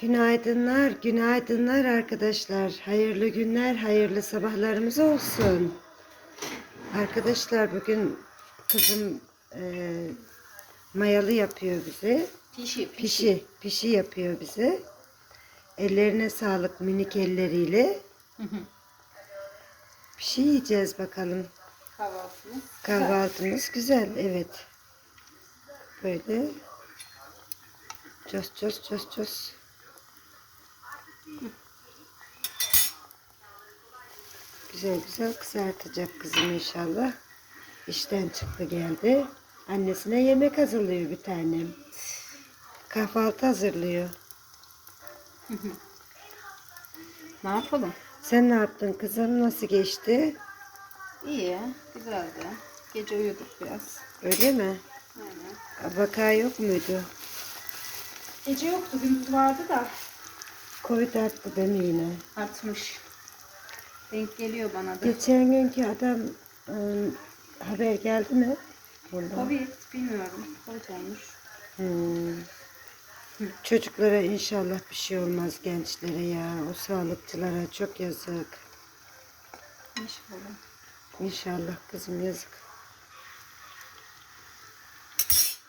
Günaydınlar, günaydınlar arkadaşlar. Hayırlı günler, hayırlı sabahlarımız olsun. Arkadaşlar bugün kızım e, mayalı yapıyor bize. Pişi, Pişi, pişi yapıyor bize. Ellerine sağlık minik elleriyle. Hı hı. Pişi yiyeceğiz bakalım. Kahvaltımız. Kahvaltımız güzel, evet. Böyle. Cos cos cos cos. Güzel güzel kızartacak kızım inşallah. İşten çıktı geldi. Annesine yemek hazırlıyor bir tanem. Kahvaltı hazırlıyor. Ne yapalım? Sen ne yaptın kızım? Nasıl geçti? İyi, güzeldi. Gece uyuduk biraz. Öyle mi? Aynen. Vaka yok muydu? Gece yoktu, gündüz vardı da Covid arttı değil mi yine? artmış. Denk geliyor bana da. Geçen günkü adam ıı, haber geldi mi? Bundan. Covid bilmiyorum. Covid olmuş. Hmm. Çocuklara inşallah bir şey olmaz gençlere ya. O sağlıkçılara çok yazık. İnşallah. İnşallah kızım yazık.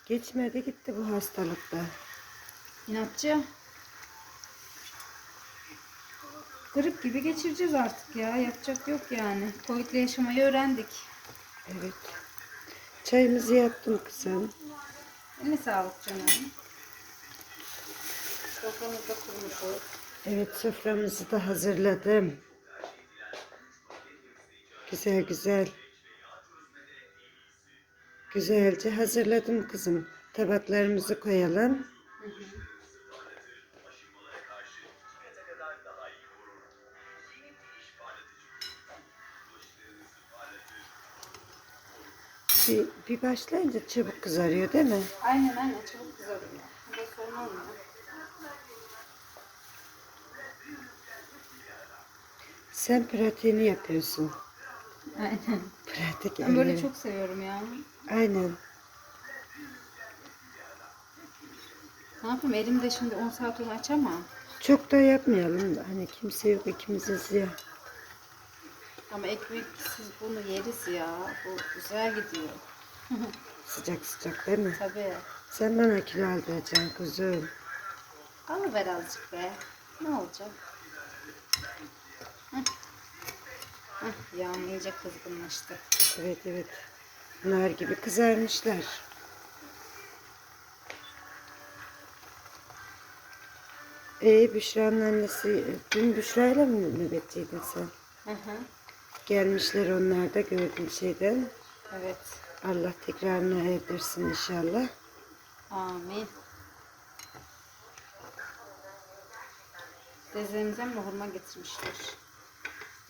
Geçmedi gitti bu hastalıkta. İnatçı. Grip gibi geçireceğiz artık ya. Yapacak yok yani. Covid'le yaşamayı öğrendik. Evet. Çayımızı yaptım kızım. Eline sağlık canım. Soframız da kurmuşuz. Evet soframızı da hazırladım. Güzel güzel. Güzelce hazırladım kızım. Tabaklarımızı koyalım. Bir, bir başlayınca çabuk kızarıyor değil mi? Aynen aynen çabuk kızarıyor. Sorun olmuyor. Sen pratiğini yapıyorsun. Aynen. Pratik Ben böyle çok seviyorum ya. Aynen. Ne yapayım elimde şimdi 10 saat onu açamam. Çok da yapmayalım da hani kimse yok ikimiziz ya. Ama ekmeksiz bunu yeriz ya. Bu güzel gidiyor. Sıcak sıcak değil mi? Tabii. Sen bana kilo aldıracaksın kuzum. Alıver azıcık be. Ne olacak? Heh. Heh, yağım iyice kızgınlaştı. Evet evet. Nar gibi kızarmışlar. Ee Büşra'nın annesi, dün Büşra'yla mı nöbetçiydin sen? Hı hı. Gelmişler onlar da gördüm şeyden. Evet. Allah tekrarına erdirsin inşallah. Amin. Dezemize mi hurma getirmişler?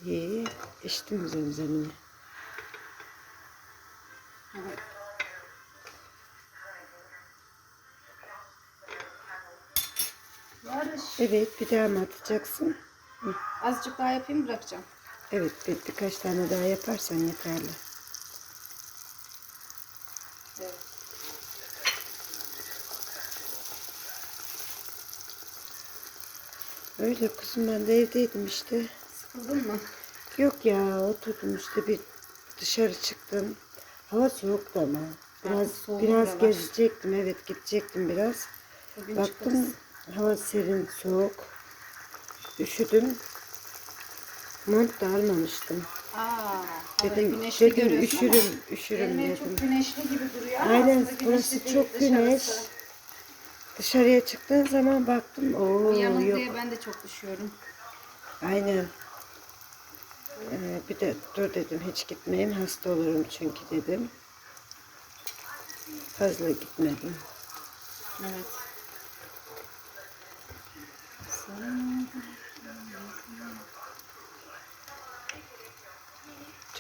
İyi, içtim zemzemini. Hı hı. Yarış. Evet, bir daha mı atacaksın? Azıcık daha yapayım bırakacağım. Evet, bir, birkaç tane daha yaparsan yeterli. Evet. Öyle kuzum ben de evdeydim işte. Sıkıldın mı? Yok ya oturdum işte bir dışarı çıktım. Hava soğuktu ama. Biraz biraz gezecektim evet gidecektim biraz. Bugün Baktım çıkarız. hava serin soğuk. Üşüdüm. Mont da almamıştım. Aa, Dedim, güneşli dedim üşürüm, üşürüm dedim. çok güneşli gibi duruyor ama Aynen, burası çok güneş. Dışarıya çıktığın zaman baktım o Uyanık yok. diye ben de çok üşüyorum. Aynen. Ee, bir de dur dedim hiç gitmeyeyim hasta olurum çünkü dedim. Fazla gitmedim. Evet.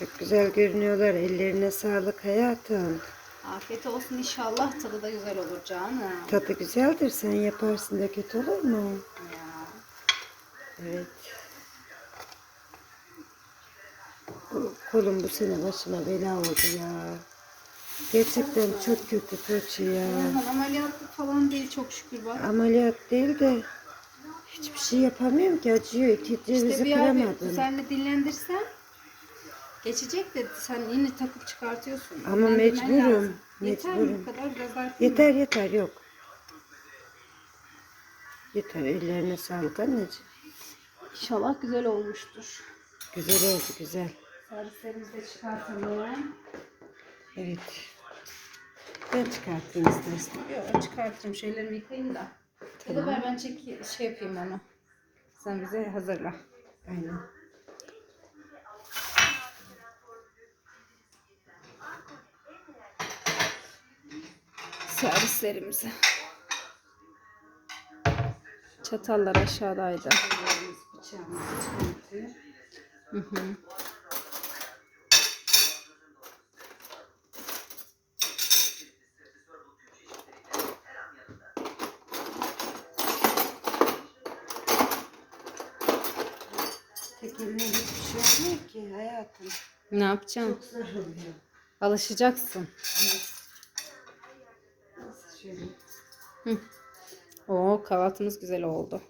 Çok güzel görünüyorlar. Ellerine sağlık hayatım. Afiyet olsun inşallah tadı da güzel olur canım. Tadı güzeldir. Sen yaparsın da kötü olur mu? Ya. Evet. Bu kolum bu sene başıma bela oldu ya. Gerçekten çok kötü Tuğçe ya. Aman ameliyatlık falan değil çok şükür bak. Ameliyat değil de Hiçbir şey yapamıyorum ki acıyor. Cevizi İşte bir kıramadım. düzenli dinlendirsen geçecek de sen yine takıp çıkartıyorsun. Ama Dinlendirmen mecburum. Yeter mi mecburum. bu kadar? Mı? Yeter yeter yok. Yeter ellerine sağlık anneciğim. İnşallah güzel olmuştur. Güzel oldu güzel. Servislerimizi de çıkartalım. Evet. Ben çıkartayım istersen. Yok çıkartırım. Şeylerimi yıkayayım da. Ya da ver ben çek şey yapayım onu. Sen bize hazırla. Aynen. Servislerimizi. Çatallar aşağıdaydı. Hı hı. Tek eline hiçbir şey olmuyor ki hayatım. Ne yapacağım? Çok zor oluyor. Alışacaksın. Evet. Şöyle? Oo kahvaltımız güzel oldu.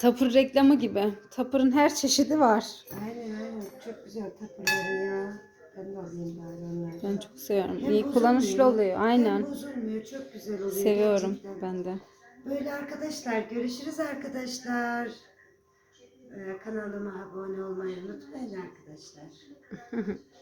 Tapır reklamı gibi. Tapırın her çeşidi var. Aynen aynen. Çok güzel tapırları ya. Ben de alayım bari onları. Ben çok seviyorum. Hem İyi kullanışlı oluyor. Hem Aynen. bozulmuyor. Çok güzel oluyor. Seviyorum gerçekten. ben de. Böyle arkadaşlar görüşürüz arkadaşlar. Ee, kanalıma abone olmayı unutmayın arkadaşlar.